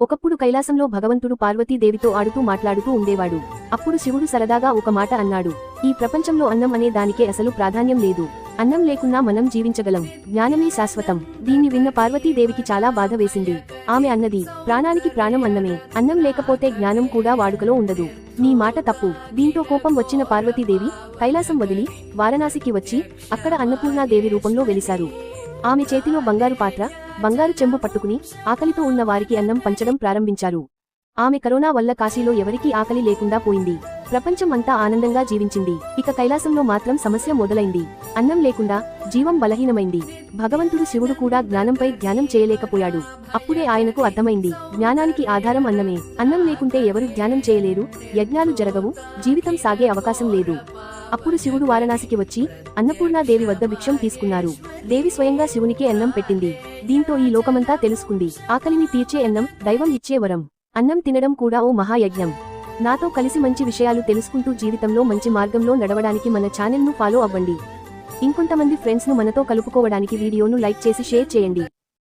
ఒకప్పుడు కైలాసంలో భగవంతుడు పార్వతీదేవితో ఆడుతూ మాట్లాడుతూ ఉండేవాడు. అప్పుడు శివుడు సరదాగా ఒక మాట అన్నాడు. ఈ ప్రపంచంలో అన్నం అనే దానికే అసలు ప్రాధాన్యం లేదు. అన్నం లేకున్నా మనం జీవించగలం. జ్ఞానమే శాశ్వతం. దీన్ని విన్న పార్వతీదేవికి చాలా బాధ వేసింది. ఆమె అన్నది ప్రాణానికి ప్రాణం అన్నమే. అన్నం లేకపోతే జ్ఞానం కూడా వాడుకలో ఉండదు. నీ మాట తప్పు. దీంతో కోపం వచ్చిన పార్వతీదేవి కైలాసం వదిలి వారణాసికి వచ్చి అక్కడ అన్నపూర్ణాదేవి రూపంలో వెలిశారు. ఆమె చేతిలో బంగారు పాత్ర బంగారు చెంబు పట్టుకుని ఆకలితో ఉన్న వారికి అన్నం పంచడం ప్రారంభించారు. ఆమె కరోనా వల్ల కాశీలో ఎవరికీ ఆకలి లేకుండా పోయింది. ప్రపంచం అంతా ఆనందంగా జీవించింది. ఇక కైలాసంలో మాత్రం సమస్య మొదలైంది. అన్నం లేకుండా జీవం బలహీనమైంది. భగవంతుడు శివుడు కూడా జ్ఞానంపై ధ్యానం చేయలేకపోయాడు. అప్పుడే ఆయనకు అర్థమైంది జ్ఞానానికి ఆధారం అన్నమే. అన్నం లేకుంటే ఎవరు ధ్యానం చేయలేరు యజ్ఞాలు జరగవు జీవితం సాగే అవకాశం లేదు. అప్పుడు శివుడు వారణాసికి వచ్చి అన్నపూర్ణాదేవి వద్ద భిక్షం తీసుకున్నారు. దేవి స్వయంగా శివునికి అన్నం పెట్టింది. దీంతో ఈ లోకమంతా తెలుసుకుంది. ఆకలిని తీర్చే అన్నం దైవం ఇచ్చే వరం. అన్నం తినడం కూడా ఓ మహాయజ్ఞం. నాతో కలిసి మంచి విషయాలు తెలుసుకుంటూ జీవితంలో మంచి మార్గంలో నడవడానికి మన ఛానల్ను ఫాలో అవ్వండి. ఇంకొంతమంది ఫ్రెండ్స్ను మనతో కలుపుకోవడానికి వీడియోను లైక్ చేసి షేర్ చేయండి.